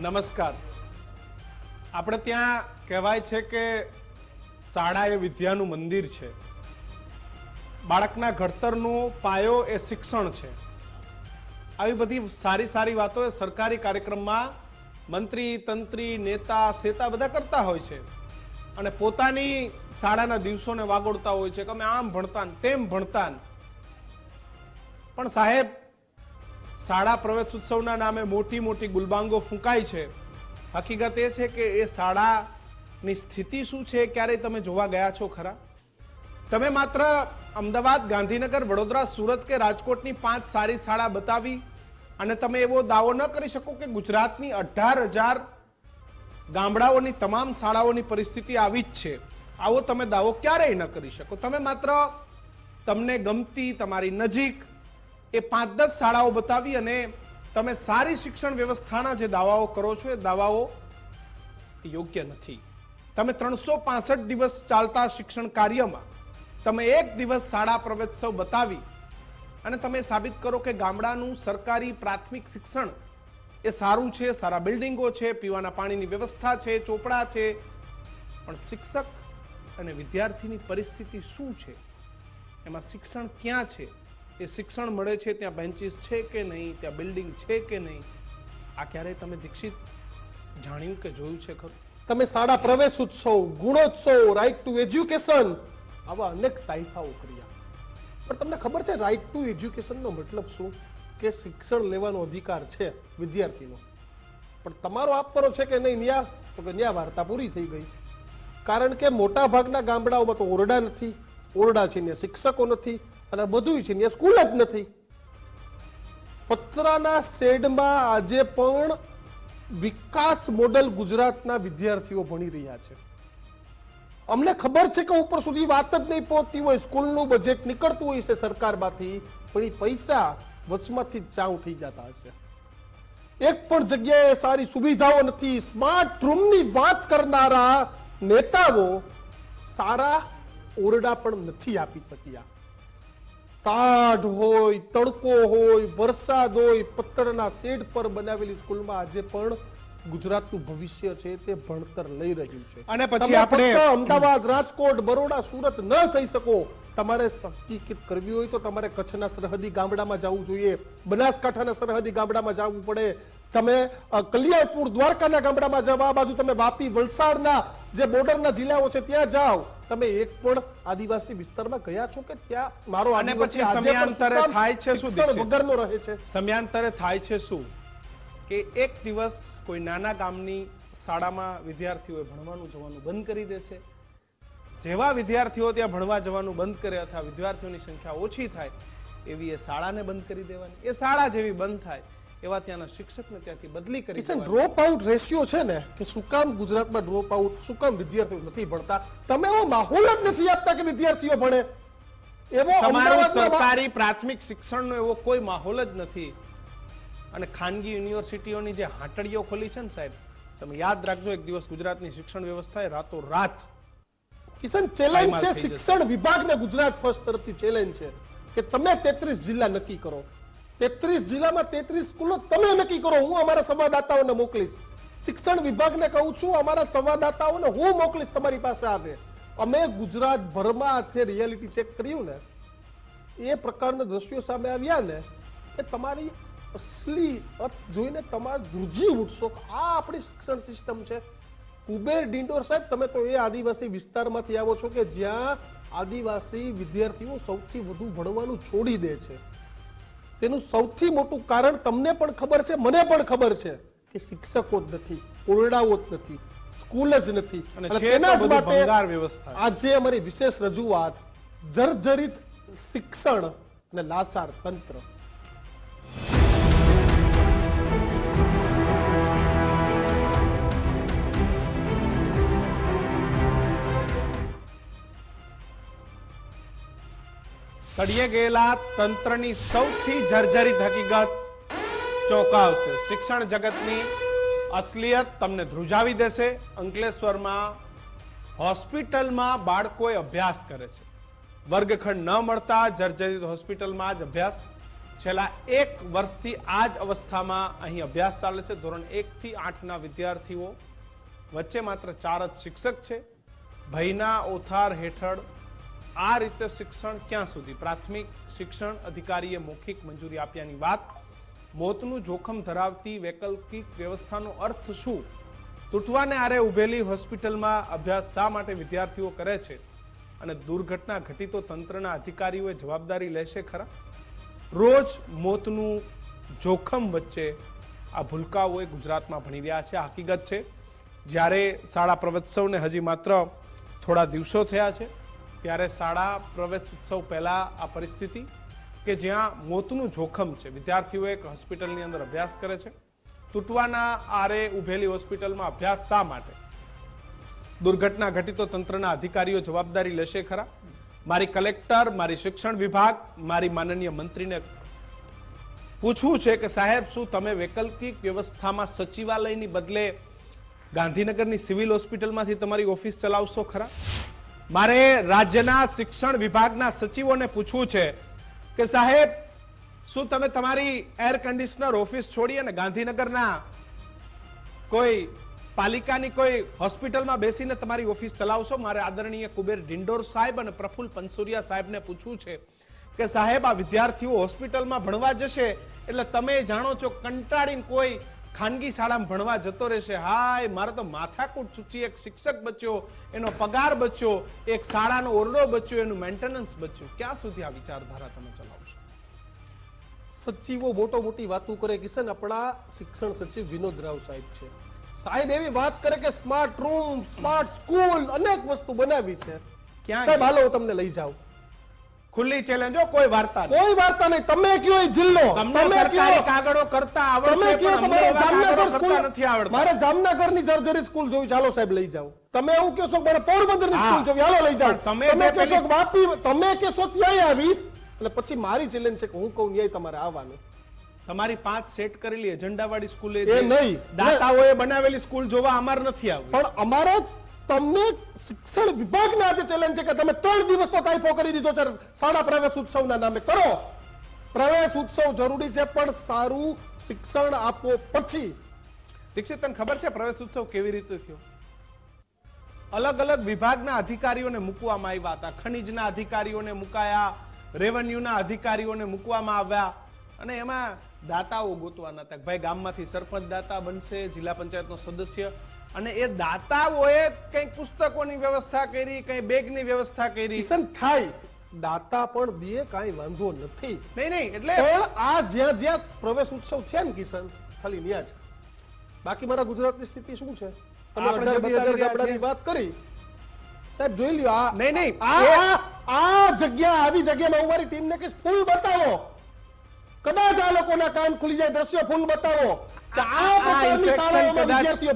નમસ્કાર. આપણે ત્યાં કહેવાય છે કે શાળા એ વિદ્યાનું મંદિર છે. બાળકના ઘડતરનો પાયો એ શિક્ષણ છે. આવી બધી સારી સારી વાતો એ સરકારી કાર્યક્રમમાં મંત્રી, તંત્રી, નેતા, સેતા બધા કરતા હોય છે. અને પોતાની શાળાના દિવસોને વાગોળતા હોય છે કે અમે આમ ભણતા તેમ ભણતા પણ સાહેબ શાળા પ્રવેશ ઉત્સવના નામે મોટી મોટી ગુલબાંગો ફૂંકાય છે. હકીકત એ છે કે એ શાળાની સ્થિતિ શું છે ક્યારે તમે જોવા ગયા છો ખરા? તમે માત્ર અમદાવાદ, ગાંધીનગર, વડોદરા, સુરત કે રાજકોટની પાંચ સારી શાળા બતાવી અને તમે એવો દાવો ન કરી શકો કે ગુજરાતની અઢાર હજાર ગામડાઓની તમામ શાળાઓની પરિસ્થિતિ આવી જ છે. આવો તમે દાવો ક્યારેય ન કરી શકો. તમે માત્ર તમને ગમતી, તમારી નજીક એ પાંચ દસ શાળાઓ બતાવી અને તમે સારી શિક્ષણ વ્યવસ્થાના જે દાવાઓ કરો છો, એ દાવાઓ યોગ્ય નથી. તમે ત્રણસો દિવસ ચાલતા શિક્ષણ કાર્યમાં તમે એક દિવસ શાળા પ્રવેત્સવ બતાવી અને તમે સાબિત કરો કે ગામડાનું સરકારી પ્રાથમિક શિક્ષણ એ સારું છે, સારા બિલ્ડિંગો છે, પીવાના પાણીની વ્યવસ્થા છે, ચોપડા છે. પણ શિક્ષક અને વિદ્યાર્થીની પરિસ્થિતિ શું છે? એમાં શિક્ષણ ક્યાં છે? એ શિક્ષણ મળે છે, ત્યાં બેન્ચીસ છે કે નહીં, ત્યાં બિલ્ડિંગ છે કે નહીં, આ ક્યારેય તમે દીક્ષિત જાણ્યું કે જોયું છે ખરું? તમે શાળા પ્રવેશ ઉત્સવ, ગુણોત્સવ રાઈટ ટુ એજ્યુકેશન આવા અનેક તાઇફાઓ કર્યા. પણ તમને ખબર છે રાઈટ ટુ એજ્યુકેશનનો મતલબ શું? કે શિક્ષણ લેવાનો અધિકાર છે વિદ્યાર્થીનો. પણ તમારો આપવાનો છે કે નહીં ન્યા? તો કે ન્યા વાર્તા પૂરી થઈ ગઈ. કારણ કે મોટા ભાગના ગામડાઓમાં તો ઓરડા નથી, ઓરડા છે ત્યાં શિક્ષકો નથી અને બધું છે ત્યાં સ્કૂલ જ નથી. પતરાના શેડમાં આજે પણ વિકાસ મોડલ ગુજરાતના વિદ્યાર્થીઓ ભણી રહ્યા છે. અમને ખબર છે કે ઉપર સુધી વાત જ નહીં પહોંચતી હોય સ્કૂલનું બજેટ નીકળતું હોય છે સરકારમાંથી, પણ એ પૈસા વચમાંથી ચાઉ થઈ જતા હશે. એક પણ જગ્યાએ સારી સુવિધાઓ નથી. સ્માર્ટ રૂમની વાત કરનારા નેતાઓ સારા ઓરડા પણ નથી આપી શક્યા. તાઢ હોય તડકો હોય વરસાદ હોય પથ્થરના શેડ પર બનાવેલી સ્કૂલમાં આજે પણ ગુજરાતનું ભવિષ્ય છે તે ભણતર લઈ રહ્યું છે. અને પછી આપણે- અમદાવાદ રાજકોટ બરોડા સુરત ન થઈ શકો. તમારે હકીકત કરવી હોય તો તમારે કચ્છના સરહદી ગામડામાં જવું જોઈએ. બનાસકાંઠાના સરહદી ગામડામાં જવું પડે. તમે કલ્યાણપુર દ્વારકાના ગામડામાં જાઓ આ બાજુ તમે વાપી વલસાડના જે બોર્ડરના જિલ્લાઓ છે ત્યાં જાઓ. તમે એક પણ આદિવાસી વિસ્તારમાં ગયા છો કે ત્યાં મારો અને પછી સમયાંતરે થાય છે શું, વગરનો રહે છે? સમયાંતરે થાય છે શું? કે એક દિવસ કોઈ નાના ગામની શાળામાં વિદ્યાર્થીઓએ ભણવાનું જવાનું બંધ કરી દે છે. જેવા વિદ્યાર્થીઓ ત્યાં ભણવા જવાનું બંધ કરે અથવા વિદ્યાર્થીઓની સંખ્યા ઓછી થાય એવી એ શાળાને બંધ કરી દેવાની. એ શાળા જેવી બંધ થાય એવા ત્યાંના શિક્ષકને ત્યાંથી બદલી કરી કિશન ડ્રોપ આઉટ રેશિયો છે ને કે શું કામ ગુજરાતમાં ડ્રોપ આઉટ શું કામ વિદ્યાર્થીઓ નથી ભણતા? તમે એવો માહોલ જ નથી આપતા કે વિદ્યાર્થીઓ ભણે. એવો તમારો સરકારી પ્રાથમિક શિક્ષણનો એવો કોઈ માહોલ જ નથી. અને ખાનગી યુનિવર્સિટીઓની જે હાટડીઓ ખોલી છે ને સાહેબ તમે યાદ રાખજો એક દિવસ ગુજરાતની શિક્ષણ વ્યવસ્થાએ રાતો રાત કિશન ચેલેન્જ છે. શિક્ષણ વિભાગને ગુજરાત ફર્સ્ટ તરફથી ચેલેન્જ છે કે તમે 33 જિલ્લા નક્કી કરો. 33 જિલ્લામાં 33 સ્કૂલો તમે નક્કી કરો હું અમારા સંવાદદાતાઓને મોકલીશ. શિક્ષણ વિભાગને કહું છું અમારા સંવાદદાતાઓને હું મોકલીશ તમારી પાસે આવે. અમે ગુજરાત ભરમાં જે રિયાલિટી ચેક કર્યું ને એ પ્રકારના દ્રશ્યો સામે આવ્યા ને એ તમારી અસલી અત જોઈને તમારે ધ્રુજી ઉઠશો આ આપણી શિક્ષણ સિસ્ટમ છે. કુબેર ડિંડોર સાહેબ તમે તો એ આદિવાસી વિસ્તારમાંથી આવો છો કે જ્યાં આદિવાસી વિદ્યાર્થીઓ સૌથી વધુ ભણવાનું છોડી દે છે. તેનું સૌથી મોટું કારણ તમને પણ ખબર છે મને પણ ખબર છે કે શિક્ષકો જ નથી ઓરડાઓ જ નથી સ્કૂલ જ નથી. તેના જ માટે વ્યવસ્થા. આજે અમારી વિશેષ રજૂઆત જર્જરિત શિક્ષણ અને લાસાર તંત્ર. તળિયે ગયેલા તંત્રની સૌથી જર્જરિત હકીકત ચોંકાવશે. શિક્ષણ જગતની અસલિયત તમને ધ્રુજાવી દેશે. અંકલેશ્વરમાં હોસ્પિટલમાં બાળકોએ અભ્યાસ કરે છે. વર્ગખંડ ન મળતા જર્જરિત હોસ્પિટલમાં જ અભ્યાસ. છેલ્લા એક વર્ષથી આ જ અવસ્થામાં અહીં અભ્યાસ ચાલે છે. ધોરણ એકથી આઠના વિદ્યાર્થીઓ વચ્ચે માત્ર ચાર જ શિક્ષક છે. ભયના ઓથાર હેઠળ આ રીતે શિક્ષણ ક્યાં સુધી? પ્રાથમિક શિક્ષણ અધિકારીએ મૌખિક મંજૂરી આપ્યાની વાત. મોતનું જોખમ ધરાવતી વૈકલ્પિક વ્યવસ્થાનો અર્થ શું? તૂટવાને આરે ઉભેલી હોસ્પિટલમાં અભ્યાસ શા માટે વિદ્યાર્થીઓ કરે છે? અને દુર્ઘટના ઘટી તો તંત્રના અધિકારીઓએ જવાબદારી લેશે ખરા? રોજ મોતનું જોખમ વચ્ચે આ ભૂલકાઓએ ગુજરાતમાં ભણી રહ્યા છે હકીકત છે. જ્યારે શાળા પ્રવત્સવને હજી માત્ર થોડા દિવસો થયા છે ત્યારે શાળા પ્રવેશ ઉત્સવ પહેલાં આ પરિસ્થિતિ કે જ્યાં મોતનું જોખમ છે. વિદ્યાર્થીઓ એક હોસ્પિટલની અંદર અભ્યાસ કરે છે. તૂટવાના આરે ઉભેલી હોસ્પિટલમાં અભ્યાસ શા માટે? દુર્ઘટના ઘટી તો તંત્રના અધિકારીઓ જવાબદારી લેશે ખરા? મારી કલેક્ટર, મારી શિક્ષણ વિભાગ, મારી માનનીય મંત્રીને પૂછવું છે કે સાહેબ, શું તમે વૈકલ્પિક વ્યવસ્થામાં સચિવાલયની બદલે ગાંધીનગરની સિવિલ હોસ્પિટલમાંથી તમારી ઓફિસ ચલાવશો ખરા? મારે રાજ્યના શિક્ષણ વિભાગના સચિવોને પૂછવું છે કે સાહેબ, શું તમે તમારી એર કન્ડિશનર ઓફિસ છોડી અને ગાંધીનગરના કોઈ પાલિકાની કોઈ હોસ્પિટલમાં બેસીને તમારી ઓફિસ ચલાવશો? મારે આદરણીય કુબેર ડિંડોર સાહેબ અને પ્રફુલ પંસુરિયા સાહેબને પૂછવું છે કે સાહેબ, આ વિદ્યાર્થીઓ હોસ્પિટલમાં ભણવા જશે એટલે તમે જાણો છો કંટાળીને કોઈ ખાનગી શાળામાં ભણવા જતો રહેશે. હાય મારો તો માથાકૂટ ચૂચી એક શિક્ષક બચ્યો એનો પગાર બચ્યો એક શાળાનો ઓરડો બચ્યો એનું મેન્ટેનન્સ બચ્યું. ક્યાં સુધી આ વિચારધારા તમે ચલાવશો? સચિવો મોટો મોટી વાતો કરે કિશન આપણા શિક્ષણ સચિવ વિનોદ રાવ સાહેબ છે. સાહેબ એવી વાત કરે કે સ્માર્ટ રૂમ સ્માર્ટ સ્કૂલ અનેક વસ્તુ બનાવી છે. ક્યાં સાહેબ? હાલો હું તમને લઈ જાઉં. ખુલ્લી ચેલેન્જો કોઈ વાર્તા કોઈ વાર્તા નહીં. તમે કયો એ જિલ્લો? તમે કયો? કાગળો કરતા આવડશે પણ અમને જામનગર સ્કૂલ નથી આવડતા. મારે જામનગરની જર્જરી સ્કૂલ જોવી. ચાલો સાહેબ લઈ જાઓ. તમે એવું કહેશો કે મારે પોરબંદરની સ્કૂલ જોવી. હાલો લઈ જાઓ. તમે જે કહેશો કે વાપી તમે કહેશો ત્યાં આવીશ. એટલે પછી મારી ચેલેન્જ છે કે હું કહું ન્યાય તમારે આવવાનું. તમારી પાંચ સેટ કરેલી એજન્ડા વાળી સ્કૂલે એ નહીં. દાતાઓએ બનાવેલી સ્કૂલ જોવા અમાર નથી આવવું. પણ અમારે તમને શિક્ષણ વિભાગના આજે ચેલેન્જ છે કે તમે ત્રણ દિવસ તો તાઇફો કરી દીધો છે. શાળા પ્રવેશ ઉત્સવના નામે કરો. પ્રવેશ ઉત્સવ જરૂરી છે, પણ સારું શિક્ષણ આપો પછી. દીક્ષિત, તને ખબર છે પ્રવેશ ઉત્સવ કેવી રીતે થયો? અલગ અલગ વિભાગના અધિકારીઓને મૂકવામાં આવ્યા હતા. ખનિજના અધિકારીઓને મુકાયા, રેવન્યુના અધિકારીઓને મૂકવામાં આવ્યા અને એમાં દાતાઓ ગોતવાના હતા ભાઈ ગામમાંથી સરપંચ દાતા બનશે, જિલ્લા પંચાયતનો સદસ્ય અને એ દાતાઓએ કંઈક પુસ્તકોની વ્યવસ્થા કરી કંઈ બેગની વ્યવસ્થા કરી. થાય. દાતા પણ દે કાંઈ વાંધો નથી. નહીં નહીં એટલે પણ આ જ્યાં જ્યાં પ્રવેશ ઉત્સવ છે ને કિશન ખાલી ન્યા જ. બાકી મારા ગુજરાતની સ્થિતિ શું છે? તમે અઢાર બે હજાર ગામડાની વાત કરી. સાહેબ જોઈ લ્યો આ નહીં, નહીં. આ આ- આ જગ્યા આવી જગ્યામાં હું મારી ટીમને કે ફૂલ બતાવો. કદાચ આ લોકોના કાન ખુલી જાય દ્રશ્ય ફૂલ બતાવો.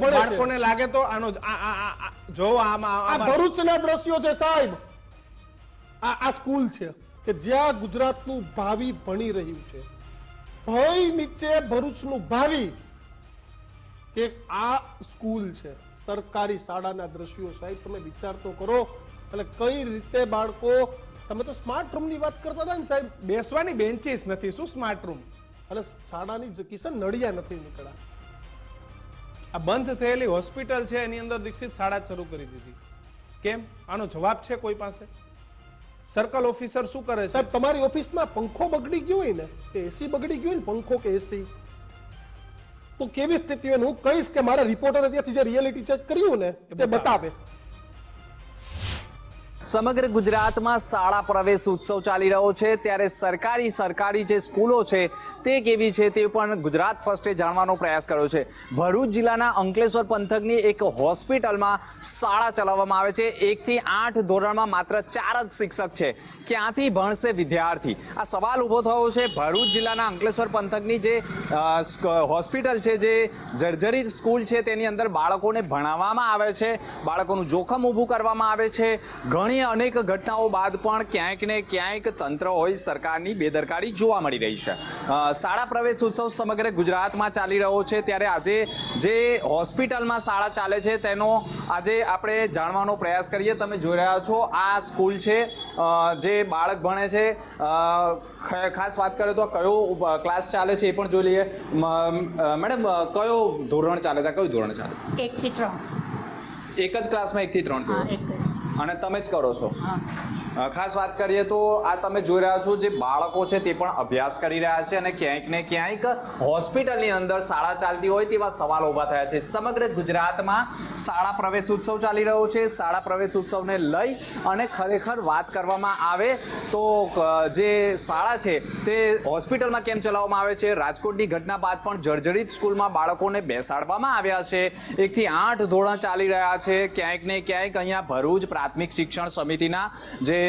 બાળકોને લાગે તો આનો જ- આ- આ- આ- આ- જો આમાં આ ભરૂચના દ્રશ્યો છે સાહેબ. આ આ સ્કૂલ છે કે જ્યાં ગુજરાતનું ભાવિ ભણી રહ્યું છે. ભય નીચે ભરૂચનું ભાવિ કે આ સ્કૂલ છે. સરકારી શાળાના દ્રશ્યો સાહેબ તમે વિચાર તો કરો. એટલે કઈ રીતે બાળકો તમે તો સ્માર્ટ રૂમની વાત કરતા હતા ને સાહેબ. બેસવાની બેન્ચીસ નથી શું સ્માર્ટ રૂમ અને શાળાની કિશન નડિયા નથી નીકળ્યા. આ બંધ થયેલી હોસ્પિટલ છે એની અંદર દીક્ષિત શાળા શરૂ કરી દીધી. કેમ? આનો જવાબ છે કોઈ પાસે? સર્કલ ઓફિસર શું કરે સાહેબ તમારી ઓફિસમાં પંખો બગડી ગયો હોય ને કે એસી બગડી ગયું હોય ને પંખો કે એસી તો કેવી સ્થિતિ હોય હું કહીશ કે મારા રિપોર્ટરે ત્યાંથી જે રિયાલિટી ચેક કર્યું ને તે બતાવે. સમગ્ર ગુજરાતમાં શાળા પ્રવેશ ઉત્સવ ચાલી રહ્યો છે. ત્યારે સરકારી સરકારી જે સ્કૂલો છે, તે કેવી છે તે પણ ગુજરાત ફર્સ્ટે જાણવાનો પ્રયાસ કર્યો છે. ભરૂચ જિલ્લાના અંકલેશ્વર પંથકની એક હોસ્પિટલમાં શાળા ચલાવવામાં આવે છે. એકથી આઠ ધોરણમાં માત્ર ચાર જ શિક્ષક છે. ક્યાંથી ભણશે વિદ્યાર્થી? આ સવાલ ઊભો થયો છે. ભરૂચ જિલ્લાના અંકલેશ્વર પંથકની જે હોસ્પિટલ છે, જે જર્જરિત સ્કૂલ છે, તેની અંદર બાળકોને ભણાવવામાં આવે છે. બાળકોનું જોખમ ઊભું કરવામાં આવે છે. ઘણી આમણી અનેક ઘટનાઓ બાદ પણ ક્યાંક ને ક્યાંક તંત્ર હોય સરકારની બેદરકારી જોવા મળી રહી છે. શાળા પ્રવેશ ઉત્સવ સમગ્ર ગુજરાતમાં ચાલી રહ્યો છે. ત્યારે આજે જે હોસ્પિટલમાં શાળા ચાલે છે તેનો આજે આપણે જાણવાનો પ્રયાસ કરીએ. તમે જોઈ રહ્યા છો આ સ્કૂલ છે જે બાળક ભણે છે. ખાસ વાત કરીએ તો કયો ક્લાસ ચાલે છે એ પણ જોઈ લઈએ. મેડમ કયો ધોરણ ચાલે છે? કયું ધોરણ ચાલે છે? એક થી ત્રણ. એક જ ક્લાસમાં એકથી ત્રણ ધોરણ. અને તમે જ કરો છો. ખાસ વાત કરીએ તો આ તમે જોઈ રહ્યા છો જે બાળકો છે તે પણ અભ્યાસ કરી રહ્યા છે અને ક્યાંક ને ક્યાંક હોસ્પિટલની અંદર શાળા ચાલતી હોય તેવા સવાલ ઊભા થયા છે. સમગ્ર ગુજરાતમાં શાળા પ્રવેશ ઉત્સવ ચાલી રહ્યો છે. શાળા પ્રવેશ ઉત્સવને લઈ અને ખરેખર વાત કરવામાં આવે તો જે શાળા છે તે હોસ્પિટલમાં કેમ ચલાવવામાં આવે છે? રાજકોટની ઘટના બાદ પણ જર્જરિત સ્કૂલમાં બાળકોને બેસાડવામાં આવ્યા છે. એકથી આઠ ધોરણ ચાલી રહ્યા છે. ક્યાંક ને ક્યાંક અહીંયા ભરૂચ પ્રાથમિક શિક્ષણ સમિતિના જે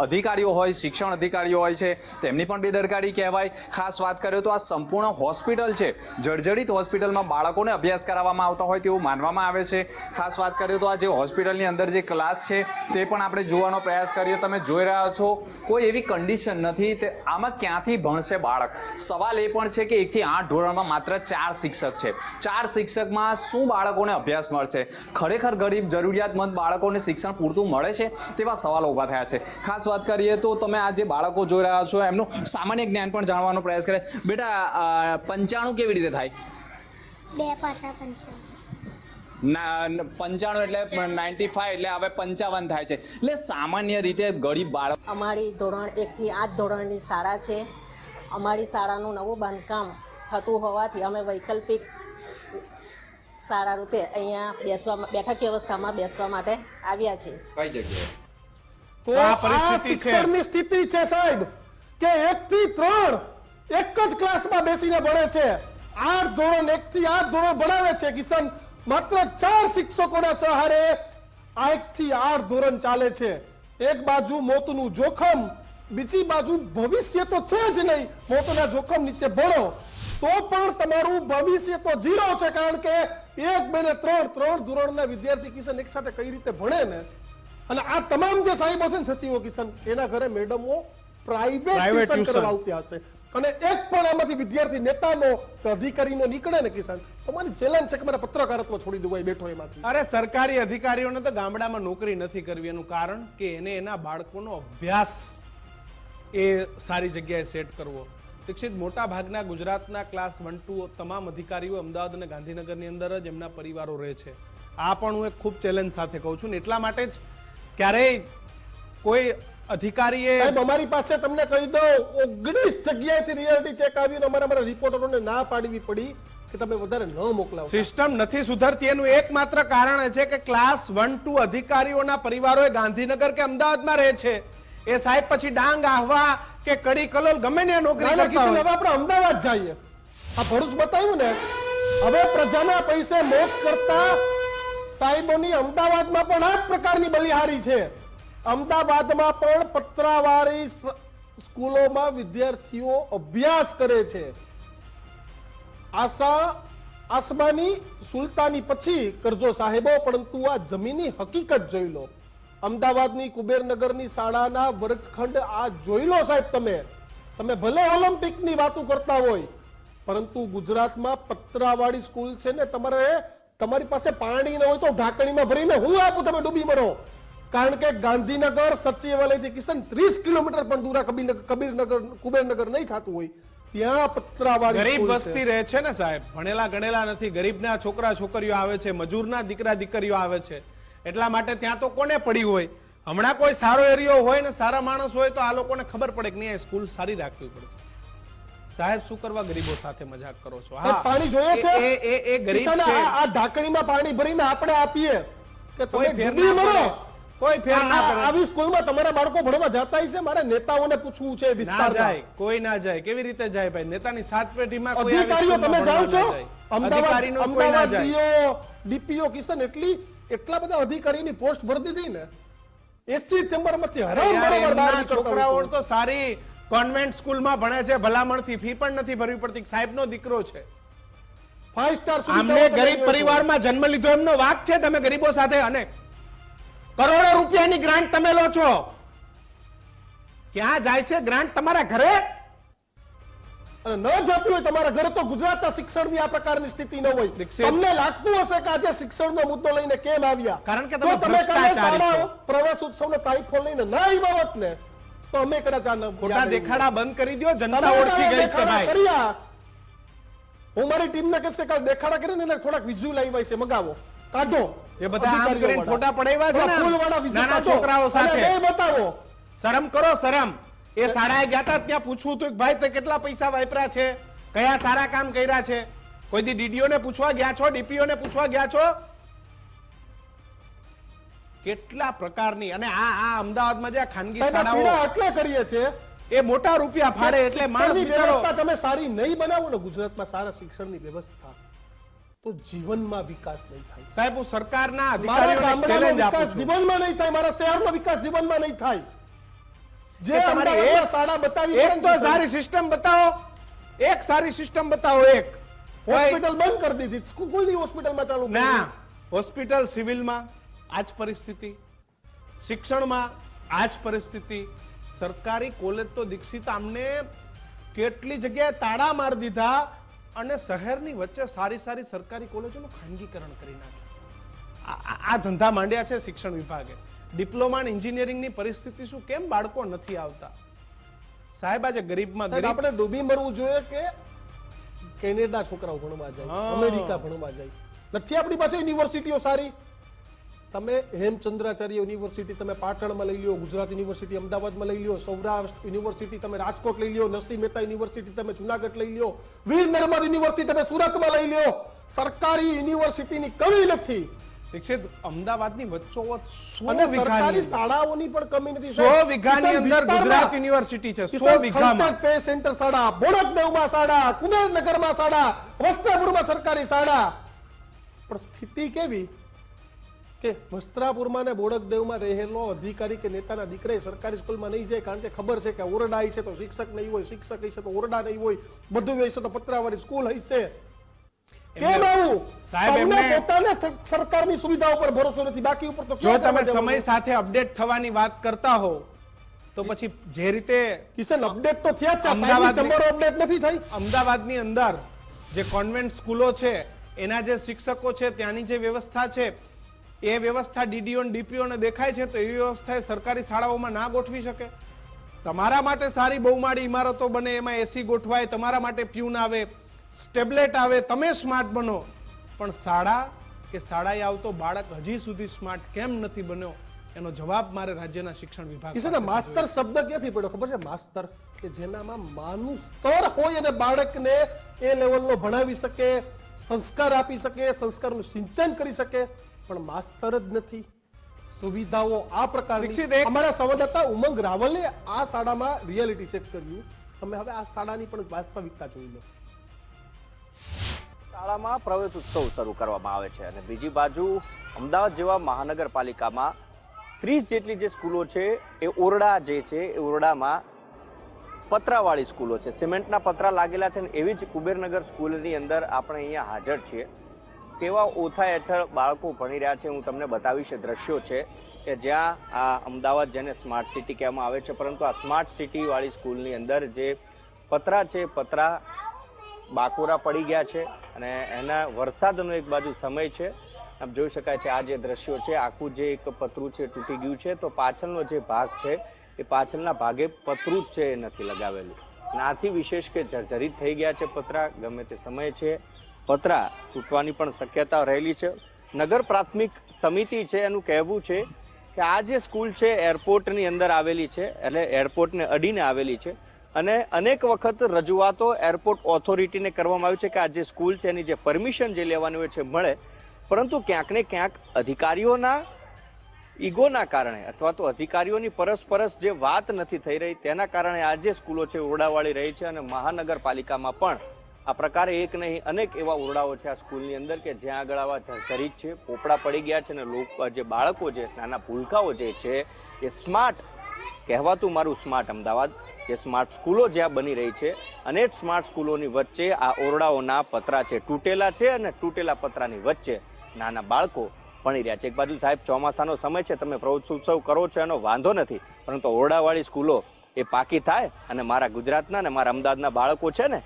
અધિકારીઓ હોય, શિક્ષણ અધિકારીઓ હોય છે, તેમની પણ બેદરકારી કહેવાય. ખાસ વાત કરીએ તો આ સંપૂર્ણ હોસ્પિટલ છે. જર્જરિત હોસ્પિટલમાં બાળકોને અભ્યાસ કરાવવામાં આવતા હોય તેવું માનવામાં આવે છે. ખાસ વાત કરીએ તો આ જે હોસ્પિટલની અંદર જે ક્લાસ છે, તે પણ આપણે જોવાનો પ્રયાસ કરીએ. તમે જોઈ રહ્યા છો, કોઈ એવી કન્ડિશન નથી તે આમાં ક્યાંથી ભણશે બાળક? સવાલ એ પણ છે કે એકથી આઠ ધોરણમાં માત્ર ચાર શિક્ષક છે. ચાર શિક્ષકમાં શું બાળકોને અભ્યાસ મળશે? ખરેખર ગરીબ, જરૂરિયાતમંદ બાળકોને શિક્ષણ પૂરતું મળે છે? તેવા સવાલો ઊભા થયા છે. ખાસ વાત કરીએ તો તમે આ જે બાળકો જોઈ રહ્યા છો એમનું સામાન્ય જ્ઞાન પણ જાણવાનો પ્રયાસ કરે. બેટા પંચાણું કેવી રીતે થાય? બે પાસા પંચાણું. ના પંચાણું એટલે નાઇન્ટી ફાઈવ એટલે હવે પંચાવન થાય છે. એટલે સામાન્ય રીતે ગરીબ બાળક અમારી ધોરણ એકથી આઠ ધોરણની શાળા છે. અમારી શાળાનું નવું બાંધકામ થતું હોવાથી અમે વૈકલ્પિક શાળા રૂપે અહીંયા બેસવા બેઠક વ્યવસ્થામાં બેસવા માટે આવ્યા છીએ. કઈ જગ્યાએ? તો આ આ પરિસ્થિતિ છે. શિક્ષણની સ્થિતિ છે સાહેબ કે એક થી ત્રણ એક જ ક્લાસમાં બેસીને ભણે છે. આઠ ધોરણ એક થી આઠ ધોરણ ભણાવે છે કિશન. માત્ર ચાર શિક્ષકોના સહારે આ એક થી આઠ ધોરણ ચાલે છે. એક બાજુ મોતનું જોખમ બીજી બાજુ ભવિષ્ય તો છે જ નહીં. મોતના જોખમ નીચે ભણો. તો પણ તમારું ભવિષ્ય તો ઝીરો છે કારણ કે એક બે ને ત્રણ ત્રણ ધોરણના વિદ્યાર્થી કિશન એક સાથે કઈ રીતે ભણે ને? અને આ તમામ જે સાહેબો છે ને સચિવો કિશન એના ઘરે મેડમો પ્રાઇવેટ ટ્યુશન કરાવતી હશે. અને એક પણ આમાંથી વિદ્યાર્થી નેતાનો અધિકારીનો નીકળે ને કિશન તમારી ચેલેન્જ છે કે મારે પત્રકારત્વ છોડી દેવું બેઠો એમાંથી. અરે સરકારી અધિકારીઓને તો ગામડામાં નોકરી નથી કરવી. એનું કારણ કે એને એના બાળકોનો અભ્યાસ એ સારી જગ્યાએ સેટ કરવો. દીક્ષિત મોટા ભાગના ગુજરાતના ક્લાસ વન ટુ તમામ અધિકારીઓ અમદાવાદ અને ગાંધીનગરની અંદર જ એમના પરિવારો રહે છે. આ પણ હું એક ખૂબ ચેલેન્જ સાથે કહું છું ને એટલા માટે જ ક્યારેય કોઈ અધિકારીએ સાહેબ અમારી પાસે તમને કહી દઉં ઓગણીસ જગ્યાએથી રિયાલિટી ચેક આવ્યું અમારા અમારા રિપોર્ટરોને ના પાડવી પડી કે તમે વધારે ન મોકલાવો સિસ્ટમ નથી સુધરતી. એનું એકમાત્ર કારણ છે કે ક્લાસ વન ટુ અધિકારીઓના પરિવારો ગાંધીનગર કે અમદાવાદમાં રહે છે. એ સાહેબ પછી ડાંગ આહવા કે કડી કલોલ ગમે ને નોકરી. હવે આપણે અમદાવાદ જઈએ. આ ભરૂચ બતાવ્યું ને? હવે પ્રજાના પૈસે મોજ કરતા સાહેબોની અમદાવાદમાં પણ આ જ પ્રકારની બલિહારી છે. અમદાવાદમાં પણ પત્રાવાળી સ્કૂલોમાં વિદ્યાર્થીઓ અભ્યાસ કરે છે. આશા, આસમાની સુલતાની પછી કરજો સાહેબો, પરંતુ આ જમીની હકીકત જોઈ લો. અમદાવાદની કુબેરનગરની શાળાના વર્ગખંડ આ જોઈ લો સાહેબ તમે. તમે ભલે ઓલિમ્પિકની વાતો કરતા હોય, પરંતુ ગુજરાતમાં પત્રાવાળી સ્કૂલ છે ને, તમારે તમારી પાસે પાણી ન હોય તો ઢાંકણીમાં ભરીને હું આપું તમે ડૂબી મરો. કારણ કે ગાંધીનગર સચિવાલયથી કિશન ત્રીસ કિલોમીટર પણ દૂર કબીરનગર કબીરનગર કુબેરનગર નહીં થતું હોય. ત્યાં પતરાવાળી ગરીબ વસ્તી રહે છે ને સાહેબ. ભણેલા ગણેલા નથી. ગરીબના છોકરા છોકરીઓ આવે છે. મજૂરના દીકરા દીકરીઓ આવે છે. એટલા માટે ત્યાં તો કોને પડી હોય? હમણાં કોઈ સારો એરિયો હોય ને સારા માણસ હોય તો આ લોકોને ખબર પડે કે નહીં સ્કૂલ સારી રાખવી પડશે. સાહેબ શું કરવા ગરીબો સાથે મજાક કરો છો? હા, પાણી જોઈએ છે? એ એ- ગરીબ છે. આ ઢાંકણીમાં પાણી ભરીને આપણે આપીએ કે તમે ડૂબી મરો. કોઈ ફેર ના આ- આવી સ્કૂલમાં તમારા બાળકો ભણવા જતા હશે? મારે નેતાઓને પૂછવું છે વિસ્તાર જાય. કોઈ ના જાય. કેવી રીતે જાય ભાઈ? નેતાની સાત પેઢીમાં કોઈ અધિકારીઓ તમે જાઓ છો? Ahmedabad Ahmedabad D O DPO Kishan એટલી એટલા બધા અધિકારીની પોસ્ટ ભરી દીધી ને. એસસી ચેમ્બરમાંથી હરામ બરોબર બહાર નીકળતા છોકરાઓ. તો સારી કોન્વેન્ટ સ્કૂલમાં ભણે છે ભલામણથી ફી પણ નથી ભરવી પડતી. સાહેબનો દીકરો છે. ફાઈવ સ્ટાર અમને ગરીબ પરિવારમાં જન્મ લીધો એમનો વાક છે તમે ગરીબો સાથે અને કરોડો રૂપિયાની ગ્રાન્ટ તમે લો છો. ક્યાં જાય છે ગ્રાન્ટ તમારા ઘરે? અને ન જતી હોય તમારા ઘરે તો ગુજરાતના શિક્ષણની આ પ્રકારની સ્થિતિ ન હોય. તમને લાગતું હશે કે આજે શિક્ષણનો મુદ્દો લઈને કેમ આવ્યા? કારણ કે તમે. પ્રવેશ ઉત્સવનો તારીખો લઈને ના આવ્યા હોત ને તો અમે કદાચ ખોટા દેખાડા બંધ કરી દો જનતા ઓળખી ગઈ છે ભાઈ. હું મારી ટીમને કહેશે કાલ દેખાડા કરીને એને થોડાક વિઝ્યુઅલ આવ્યા છે મગાવો. કાઢો. એ બધા આમ કરીને ફોટા પડાવ્યા છે નાના છોકરાઓ સાથે. એ બતાવો. શરમ કરો શરમ. એ શાળાએ ગયા હતા ત્યાં પૂછવું હતું કે ભાઈ તે કેટલા પૈસા વાપર્યા છે? કયા સારા કામ કર્યા છે? કોઈ દી DDO ને પૂછવા ગયા છો ડીપીઓ ને પૂછવા ગયા છો? કેટલા પ્રકારની? અને આ આ અમદાવાદમાં જે ખાનગી શાળાઓ એટલે કરીએ છે એ મોટા રૂપિયા ફાડે એટલે માણસ વ્યવસ્થા તમે સારી નહીં બનાવો ને ગુજરાતમાં સારા શિક્ષણની વ્યવસ્થા તો જીવનમાં વિકાસ નહીં થાય. સાહેબ હું સરકારના અધિકારીઓને ચેલેન્જ આપું છું. જીવનમાં નહીં થાય મારા શહેરનો વિકાસ જીવનમાં નહીં થાય. જે તમારે એક- શાળા બતાવી એક તો સારી સિસ્ટમ બતાવો એક સારી સિસ્ટમ બતાવો એક. હોસ્પિટલ બંધ કરી દીધી સ્કૂલની હોસ્પિટલમાં ચાલુ ના. હોસ્પિટલ સિવિલમાં. આ જ પરિસ્થિતિ. શિક્ષણમાં આ જ પરિસ્થિતિ. સરકારી કોલેજ તો દીક્ષિત આમને કેટલી જગ્યાએ તાળા મારી દીધા અને શહેરની વચ્ચે સારી સારી સરકારી કોલેજોનું ખાનગીકરણ કરી નાખ્યું. આ- ધંધા માંડ્યા છે શિક્ષણ વિભાગે. ડિપ્લોમા અને એન્જિનિયરિંગની પરિસ્થિતિ શું કેમ બાળકો નથી આવતા? સાહેબ આજે ગરીબમાં ગરીબ આપણે ડૂબી મરવું જોઈએ કે કેનેડા છોકરાઓ ભણવા જાય અમેરિકા ભણવા જાય? નથી આપણી પાસે યુનિવર્સિટીઓ સારી? તમે હેમચંદ્રાચાર્ય યુનિવર્સિટી તમે પાટણમાં લઈ લ્યો ગુજરાત યુનિવર્સિટી અમદાવાદમાં લઈ લ્યો સૌરાષ્ટ્ર યુનિવર્સિટી તમે રાજકોટ લઈ લ્યો નરસિંહ મહેતા યુનિવર્સિટી તમે જુનાગઢ લઈ લ્યો વીર નર્મદ યુનિવર્સિટી તમે સુરતમાં લઈ લ્યો. સરકારી યુનિવર્સિટીની કમી નથી. દીક્ષિત અમદાવાદની વચ્ચોવચ અને સરકારી શાળાઓની પણ કમી નથી સો. વીઘાની અંદર ગુજરાત યુનિવર્સિટી છે સો કિશન વીઘામાં. ફલટેક પે સેન્ટર શાળા બોડકદેવમાં શાળા કુબેરનગરમાં શાળા વસ્ત્રાપુરમાં સરકારી શાળા. પણ સ્થિતિ કેવી? કે વસ્ત્રાપુરમાં ને બોડકદેવમાં રહેલો અધિકારી કે નેતાના દીકરા સરકારી સ્કૂલમાં નહીં જાય કારણ કે ખબર છે કે ઓરડા છે તો શિક્ષક નહીં હોય શિક્ષક હશે તો ઓરડા નહીં હોય બધું હશે તો પત્રાવાળી સ્કૂલ હશે. કેમ આવું? તમને પોતાને સરકારની સુવિધાઓ પર ભરોસો નથી. બાકી ઉપર તો જો તમે સમય સાથે અપડેટ થવાની વાત કરતા હો તો પછી જે રીતે કિશન અપડેટ તો થયા છે. અપડેટ નથી થઈ. અમદાવાદની અંદર જે કોન્વેન્ટ સ્કૂલો છે એના જે શિક્ષકો છે ત્યાંની જે વ્યવસ્થા છે એ વ્યવસ્થા ડીડીઓ ડીપીઓને દેખાય છે તો એવી વ્યવસ્થા એ સરકારી શાળાઓમાં ના ગોઠવી શકે. તમારા માટે સારી બહુમાળી ઇમારતો બને એમાં એસી ગોઠવાય તમારા માટે પ્યુન આવે સ્ટેબલેટ આવે તમે સ્માર્ટ બનો. પણ શાળા કે શાળાએ આવતો બાળક હજી સુધી સ્માર્ટ કેમ નથી બન્યો? એનો જવાબ મારે રાજ્યના શિક્ષણ વિભાગ છે માસ્તર શબ્દ ક્યાંથી પડ્યો? ખબર છે? માસ્તર કે જેનામાં માનું સ્તર હોય અને બાળકને એ લેવલનો ભણાવી શકે સંસ્કાર આપી શકે સંસ્કારનું સિંચન કરી શકે. પણ માસ્તર જ નથી. સુવિધાઓ આ પ્રકારની અમારા સંવાદદાતા ઉમંગ રાવલે આ શાળામાં રિયાલિટી ચેક કર્યું. તમે હવે આ શાળાની પણ વાસ્તવિકતા જોઈ લો. શાળામાં પ્રવેશ ઉત્સવ શરૂ કરવામાં આવે છે અને બીજી બાજુ અમદાવાદ જેવા મહાનગરપાલિકામાં ત્રીસ જેટલી જે સ્કૂલો છે એ ઓરડા જે છે એ ઓરડામાં પતરાવાળી સ્કૂલો છે. સિમેન્ટના પતરા લાગેલા છે ને એવી જ કુબેરનગર સ્કૂલની અંદર આપણે અહીંયા હાજર છીએ. કેવા ઓથા હેઠળ બાળકો ભણી રહ્યા છે, હું તમને બતાવીશ દ્રશ્યો છે કે જ્યાં આ અમદાવાદ જેને સ્માર્ટ સિટી કહેવામાં આવે છે, પરંતુ આ સ્માર્ટ સિટીવાળી સ્કૂલની અંદર જે પતરા છે, પતરા બાકોરા પડી ગયા છે અને એના વરસાદનો એક બાજુ સમય છે. આમ જોઈ શકાય છે આ જે દ્રશ્યો છે, આખું જે એક પતરું છે, તૂટી ગયું છે, તો પાછળનો જે ભાગ છે, એ પાછળના ભાગે પતરું જ છે એ નથી લગાવેલું. અને આથી વિશેષ કે જર્જરિત થઈ ગયા છે પતરા, ગમે તે સમય છે. પતરા તૂટવાની પણ શક્યતા રહેલી છે. નગર પ્રાથમિક સમિતિ છે, એનું કહેવું છે કે આ જે સ્કૂલ છે, એરપોર્ટની અંદર આવેલી છે, એટલે એરપોર્ટને અડીને આવેલી છે. અને અનેક વખત રજૂઆતો એરપોર્ટ ઓથોરિટીને કરવામાં આવી છે કે આ જે સ્કૂલ છે, એની જે પરમિશન જે લેવાની હોય છે, મળે. પરંતુ ક્યાંક ને ક્યાંક અધિકારીઓના ઈગોના કારણે અથવા તો અધિકારીઓની પરસ્પરસ જે વાત નથી થઈ રહી, તેના કારણે આ જે સ્કૂલો છે ઓરડાવાળી રહી છે અને મહાનગરપાલિકામાં પણ આ પ્રકારે એક નહીં, અનેક એવા ઓરડાઓ છે આ સ્કૂલની અંદર કે જ્યાં આગળ આવા જર્જરિત છે. પોપડા પડી ગયા છે અને લોકો જે બાળકો છે, નાના ભૂલકાઓ જે છે, એ સ્માર્ટ કહેવાતું મારું સ્માર્ટ અમદાવાદ જે સ્માર્ટ સ્કૂલો જ્યાં બની રહી છે. અને સ્માર્ટ સ્કૂલોની વચ્ચે આ ઓરડાઓના પતરા છે, તૂટેલા છે અને તૂટેલા પતરાની વચ્ચે નાના બાળકો ભણી રહ્યા છે. એક બાજુ સાહેબ, ચોમાસાનો સમય છે, તમે પ્રવેશોત્સવ કરો છો, એનો વાંધો નથી. પરંતુ ઓરડાવાળી સ્કૂલો એ પાકી થાય અને મારા ગુજરાતના ને મારા અમદાવાદના બાળકો છે ને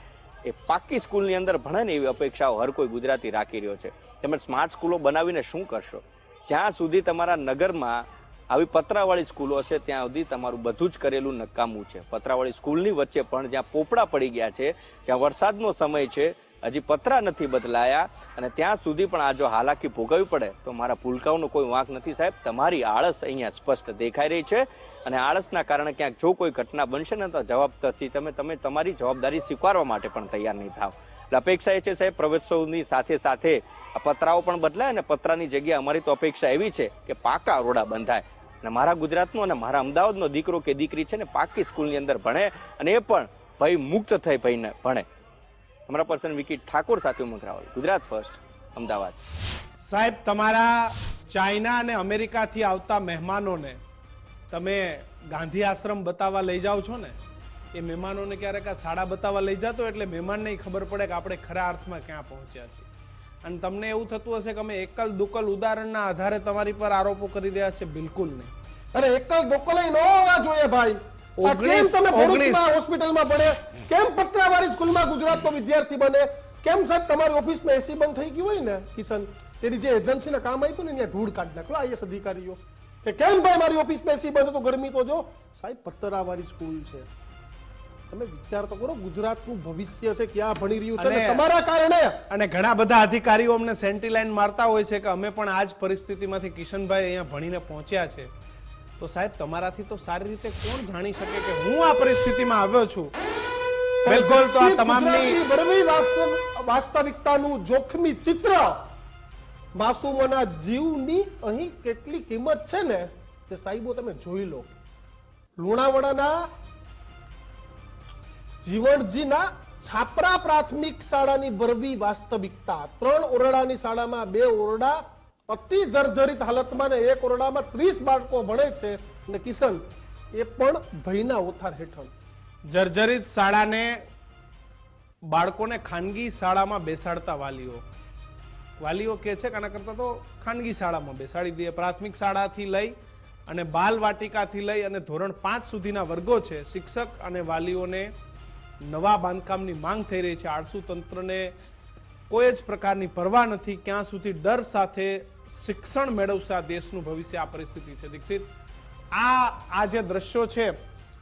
એ પાકી સ્કૂલની અંદર ભણે ને એવી અપેક્ષાઓ હર કોઈ ગુજરાતી રાખી રહ્યો છે. તેમજ સ્માર્ટ સ્કૂલો બનાવીને શું કરશો? જ્યાં સુધી તમારા નગરમાં આવી પતરાવાળી સ્કૂલો હશે, ત્યાં સુધી તમારું બધું જ કરેલું નકામું છે. પતરાવાળી સ્કૂલની વચ્ચે પણ જ્યાં પોપડા પડી ગયા છે, જ્યાં વરસાદનો સમય છે હજી પતરા નથી બદલાયા અને ત્યાં સુધી પણ આ જો હાલાકી ભોગવવી પડે તો મારા ભૂલકાઓનો કોઈ વાંક નથી સાહેબ. તમારી આળસ અહીંયા સ્પષ્ટ દેખાઈ રહી છે અને આળસના કારણે ક્યાંક જો કોઈ ઘટના બનશે ને તો જવાબદારી તમે તમે તમારી જવાબદારી સ્વીકારવા માટે પણ તૈયાર નહીં થાવ. એટલે અપેક્ષા એ છે સાહેબ પ્રવેશોત્સવની સાથે સાથે પતરાઓ પણ બદલાય અને પતરાની જગ્યાએ અમારી તો અપેક્ષા એવી છે કે પાકા રોડા બંધાય. અને મારા ગુજરાતનો અને મારા અમદાવાદનો દીકરો કે દીકરી છે ને પાકી સ્કૂલની અંદર ભણે અને એ પણ ભય મુક્ત થઈ ભયને ભણે. અમારા પર્સન વિકી ઠાકોર સાથે ઉમંગ રાવલ ગુજરાત ફર્સ્ટ અમદાવાદ. સાહેબ તમારા ચાઇના અને અમેરિકાથી આવતા મહેમાનોને તમે ગાંધી આશ્રમ બતાવવા લઈ જાઓ છો ને? એ મહેમાનોને ક્યારેક આ શાળા બતાવવા લઈ જાતો એટલે મહેમાનને ખબર પડે કે આપણે ખરા અર્થમાં ક્યાં પહોંચ્યા છીએ. અને તમને એવું થતું હશે કે અમે એકલ દુકલ ઉદાહરણના આધારે તમારી પર આરોપો કરી રહ્યા છે બિલકુલ નહીં. અરે એકલ દુકલ ન હોવા જોઈએ ભાઈ. કેમ ઓગણીસ- તમે ભરૂચમાં. હોસ્પિટલમાં ભણે કેમ પત્રાવાળી સ્કૂલમાં ગુજરાતનો વિદ્યાર્થી બને? કેમ સાહેબ તમારી ઓફિસમાં એસી બંધ થઈ ગયું હોય ને કિશન? તેથી જે એજન્સીને કામ આપ્યું ને ત્યાં ધૂળ કાઢી નાખ્યો આઈએસ અધિકારીઓ. કે કેમ ભાઈ મારી ઓફિસમાં એસી બંધ તો ગરમી તો જો? સાહેબ પત્રાવાળી સ્કૂલ છે. તમે વિચાર તો કરો ગુજરાતનું ભવિષ્ય છે ક્યાં ભણી રહ્યું છે અને- તમારા કારણે. અને ઘણા બધા અધિકારીઓ અમને સેન્ટી લાઈન મારતા હોય છે કે અમે પણ આ જ પરિસ્થિતિમાંથી કિશનભાઈ અહીંયા ભણીને પહોંચ્યા છે. તો સાહેબ તમારાથી તો સારી રીતે કોણ જાણી શકે કે હું આ પરિસ્થિતિમાં આવ્યો છું? બિલકુલ તો આ તમામની ગુજરાતની વાસ્તવિકતાનું જોખમી ચિત્ર. માસુમોના જીવની અહીં કેટલી કિંમત છે ને તે સાહેબો તમે જોઈ લો. લુણાવાડાના જીવણજીના છાપરા પ્રાથમિક શાળાની બરવી વાસ્તવિકતા. ત્રણ ઓરડાની શાળામાં બે ઓરડા અતિ જર્જરિત હાલતમાં ને એક ઓરડામાં ત્રીસ બાળકો ભણે છે. અને કિશન એ પણ ભયના ઓથાર હેઠળ. જર્જરિત શાળાને બાળકોને ખાનગી શાળામાં બેસાડતા વાલીઓ. વાલીઓ કહે છે કે આના કરતાં તો ખાનગી શાળામાં બેસાડી દઈએ. પ્રાથમિક શાળાથી લઈ અને બાલ વાટિકાથી લઈ અને ધોરણ પાંચ સુધીના વર્ગો છે, શિક્ષક અને વાલીઓને નવા બાંધકામની માંગ થઈ રહી છે. આળસુ તંત્રને કોઈ જ પ્રકારની પરવા નથી. ક્યાં સુધી ડર સાથે શિક્ષણ મેળવશે આ દેશનું ભવિષ્ય, આ પરિસ્થિતિ છે. દીક્ષિત, આ આ જે દ્રશ્યો છે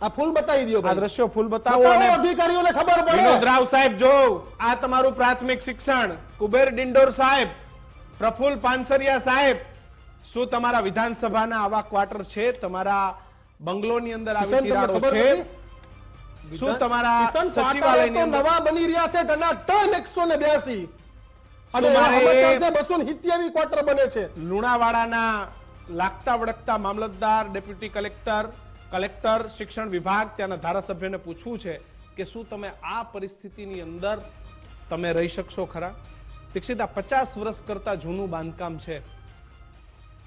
આ ફૂલ બતાવી દો આ દ્રશ્યો ફૂલ બતાવો અને અધિકારીઓને ખબર વિનોદ રાવ સાહેબ જો આ તમારું પ્રાથમિક શિક્ષણ કુબેર ડિંડોર સાહેબ પ્રફુલ પાનસરિયા સાહેબ શું તમારા વિધાનસભાના આવા ક્વાર્ટર છે? તમારા બંગલોની અંદર આવી તિરાડો છે? શું તમારા સચિવાલયની અંદર નવા બની રહ્યા છે ટના ટન એકસો ને બ્યાસી. અને બસો હિત્યાવી ક્વાર્ટર બને છે. લુણાવાડાના લાગતા વળગતા મામલતદાર ડેપ્યુટી કલેક્ટર કલેક્ટર શિક્ષણ વિભાગ ત્યાંના ધારાસભ્યને પૂછવું છે કે શું તમે આ પરિસ્થિતિની અંદર તમે રહી શકશો ખરા? દીક્ષિત આ પચાસ વર્ષ કરતા જૂનું બાંધકામ છે.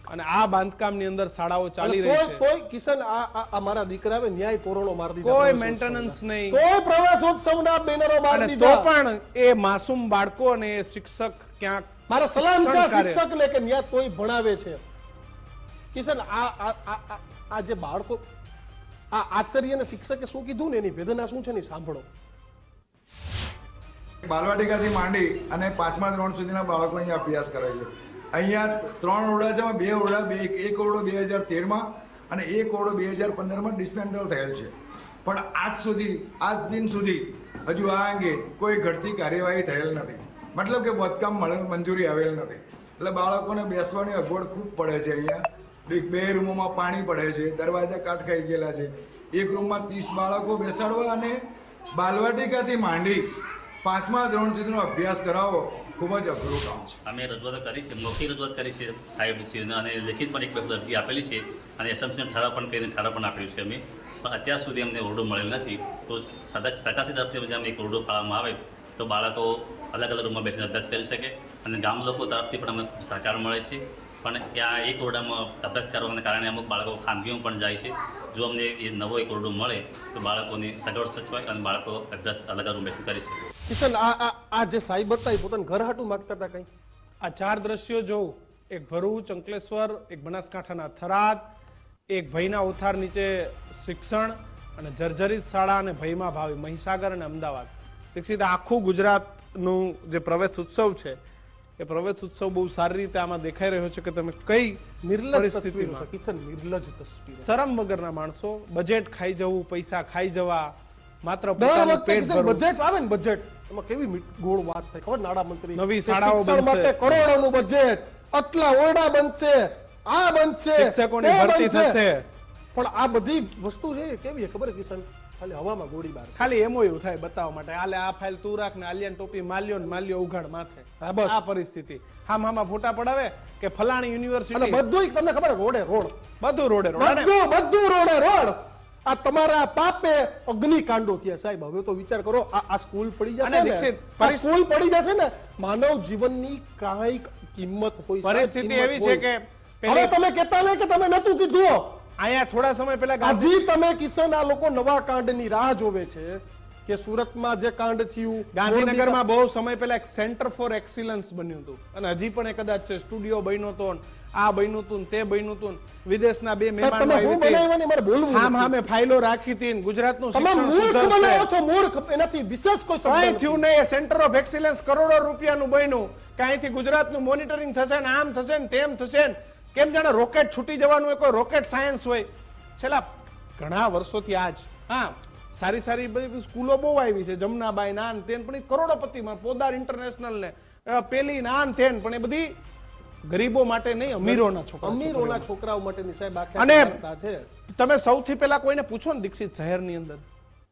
અને આ બાંધકામની અંદર શાળાઓ ચાલી રહી છે. કોઈ કિશન આ આ- મારા દીકરાએ ન્યાય તોરણો માર દીધા. કોઈ મેન્ટેનન્સ નહીં. કોઈ પ્રવાસોત્સવના બેનરો માર અને તો પણ એ માસૂમ બાળકો અને એ શિક્ષક ક્યાંક મારા સલામ છે શિક્ષકને કે ન્યાય કોઈ ભણાવે છે. કિશન આ- આ- આ જે બાળકો આ આચાર્ય અને શિક્ષકે શું કીધું ને એની વેદના શું છે ને સાંભળો. બાલવાટિકાથી માંડી અને પાંચમા ધોરણ સુધીના બાળકો અહીંયા અભ્યાસ કરે છે. અહીંયા ત્રણ ઓરડા છે બે ઓરડા, બે એક ઓરડો બે હજાર તેરમાં અને એક ઓરડો બે હજાર પંદરમાં ડિસમેન્ટલ થયેલ છે. પણ આજ સુધી, આજ દિન સુધી હજુ આ અંગે કોઈ ઘટતી કાર્યવાહી થયેલ નથી. મતલબ કે બાંધકામ મંજૂરી આવેલ નથી. એટલે બાળકોને બેસવાની અગવડ ખૂબ પડે છે અહીંયા. બે બે રૂમોમાં પાણી પડે છે, દરવાજા કાટ ખાઈ ગયેલા છે. એક રૂમમાં ત્રીસ બાળકો બેસાડવા અને બાલવાટિકાથી માંડી પાંચમા ધોરણ સુધીનો અભ્યાસ કરાવવો ખૂબ જ અઘરું કામ છે. અમે રજૂઆત કરી છે મૌખિક રજૂઆત કરી છે સાહેબ શ્રીને અને લેખિત પણ એક વખત અરજી આપેલી છે અને એસએમસીને ઠરાવ પણ કરીને ઠરાવ પણ આપ્યું છે અમે. પણ અત્યાર સુધી અમને ઓરડો મળેલ નથી. તો સદા સરકારશ્રી તરફથી અમને એક ઓરડો ફાળવામાં આવે તો બાળકો અલગ અલગ રૂમમાં બેસીને અભ્યાસ કરી શકે અને ગામ લોકો તરફથી પણ અમને સહકાર મળે છે. પણ ત્યાં એક ઓરડામાં અભ્યાસ કરવાને કારણે અમુક બાળકો ખાનગીઓ પણ જાય છે. જો અમને એ નવો એક ઓરડો મળે તો બાળકોની સગવડ સચવાય અને બાળકો અભ્યાસ અલગ અલગ બેસી કરી શકે. કિશન આ આ આ જે સાહેબ હતા એ પોતાનું ઘર હાટું માગતા હતા કંઈ? આ ચાર દ્રશ્યો જોઉં. એક ભરૂચ અંકલેશ્વર એક બનાસકાંઠાના થરાદ એક ભયના ઉથાર નીચે શિક્ષણ અને જર્જરિત શાળા અને ભયમાં ભાવી મહીસાગર અને અમદાવાદ. દીક્ષિત આખું ગુજરાતનું જે પ્રવેશ ઉત્સવ છે એ પ્રવેશ ઉત્સવ બહુ સારી રીતે આમાં દેખાઈ રહ્યો છે કે તમે કઈ નિર્લજ પરિસ્થિતિમાં. કિશન નિર્લજ તસવીરો. શરમ વગરના માણસો બજેટ ખાઈ જવું પૈસા ખાઈ જવા માત્ર બજેટ આવે ને બજેટ એમાં કેવી ગોળ વાત થાય. ખબર નાણામંત્રી નવી કે શાળાઓ. માટે કરોડોનું બજેટ આટલા ઓરડા બનશે. આ બનશે. શિક્ષકોની ભરતી થશે. પણ આ બધી વસ્તુ છે કેવી છે ખબર કિશન? ખાલી હવામાં ગોળીબાર ખાલી એમો એવું થાય બતાવવા માટે. આલે આ ફાઇલ તું રાખ ને આલિયાન ટોપી માલ્યો ને માલ્યો ઉઘાડ માથે. હા, બસ. આ પરિસ્થિતિ. હામ હામાં ફોટા પડાવે કે ફલાણી યુનિવર્સિટી બધું તમને ખબર રોડે રોડ. બધું રોડે રોડ બધું બધું રોડે રોડ. આ તમારા પાપે અગ્નિકાંડો થયા. સાહેબ હવે તો વિચાર કરો આ આ સ્કૂલ પડી જશે ને. સ્કૂલ પડી જશે ને માનવ જીવનની કાંઈક કિંમત હોય. પરિસ્થિતિ એવી છે. કે હવે તમે કહેતા નહીં કે તમે નતું કીધું. અહીંયા થોડા સમય પહેલા હજી તમે કિશન આ લોકો નવા કાંડની રાહ જોવે છે કે સુરતમાં જે કાંડ થયું ગાંધીનગરમાં બહુ સમય પહેલા એક સેન્ટર ફોર એક્સિલન્સ બન્યું હતું. અને હજી પણ એ કદાચ છે સ્ટુડિયો બન્યો હતો આ બન્યું હતું તે બન્યું હતું વિદેશના બે મહેમાનો નથી. હામે ફાઇલો રાખી હતી ને ગુજરાતનું શિક્ષણ સુધરશે. છો મૂર્ખ એનાથી વિશેષ કોઈ શબ્દ થયું નહીં સેન્ટર ઓફ એક્સિલન્સ કરોડો રૂપિયાનું બન્યું. કાંઈથી ગુજરાતનું મોનિટરિંગ થશે ને આમ થશે ને તેમ થશે ને. કેમ જાણે રોકેટ છૂટી જવાનું એ કોઈ રોકેટ સાયન્સ હોય. છેલ્લા ઘણા વર્ષોથી આજ હા સારી સારી બધી સ્કૂલો બહુ આવી છે જમનાબાઈ નાન તેન પણ એ કરોડોપતિમાં પોદાર ઇન્ટરનેશનલ ને પેલી નાન તેન પણ એ બધી ગરીબો માટે નહીં અમીરોના છોકરા અમીરોના છોકરાઓ માટેની સાહેબ અને- છે. તમે સૌથી પહેલા કોઈને પૂછો ને દીક્ષિત શહેરની અંદર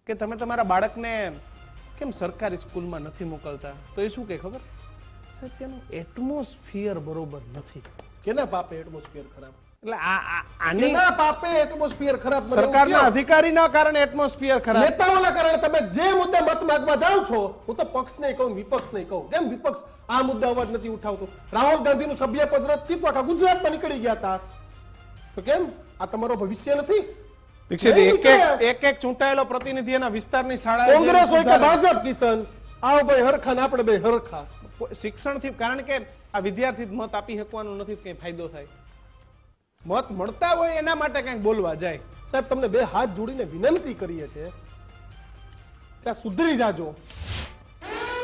કે તમે તમારા બાળકને કેમ સરકારી સ્કૂલમાં નથી મોકલતા? તો એ શું કે ખબર? સાહેબ ત્યાંનું એટમોસ્ફિયર બરોબર નથી. કેના પાપે એટમોસ્ફિયર ખરાબ? એટલે આ આની કેના પાપે એટમોસ્ફિયર ખરાબ સરકારના અધિકારીના કારણે એટમોસ્ફિયર ખરાબ. નેતાઓના કારણે તમે જે મુદ્દે મત માંગવા જાઓ છો હું તો પક્ષ નહીં કહું વિપક્ષ નહીં કહું. કેમ વિપક્ષ આ મુદ્દા અવાજ નથી ઉઠાવતો? રાહુલ ગાંધીનું સભ્ય પદ રદ થયું તો આખા ગુજરાતમાં નીકળી ગયા હતા. તો કેમ? આ તમારો ભવિષ્ય નથી? દીક્ષિત એક એક. એક એક ચૂંટાયેલો પ્રતિનિધિ એના વિસ્તારની શાળા કોંગ્રેસ હોય કે ભાજપ કિશન? આવો ભાઈ હરખા ને આપણે બે હરખા. શિક્ષણથી, કારણ કે આ વિદ્યાર્થી મત આપી શકવાનો નથી કઈ ફાયદો થાય? મત મળતા હોય એના માટે કંઈક બોલવા જાય. સાહેબ, તમને બે હાથ જોડીને વિનંતી કરીએ છીએ. ત્યાં સુધરી જાજો.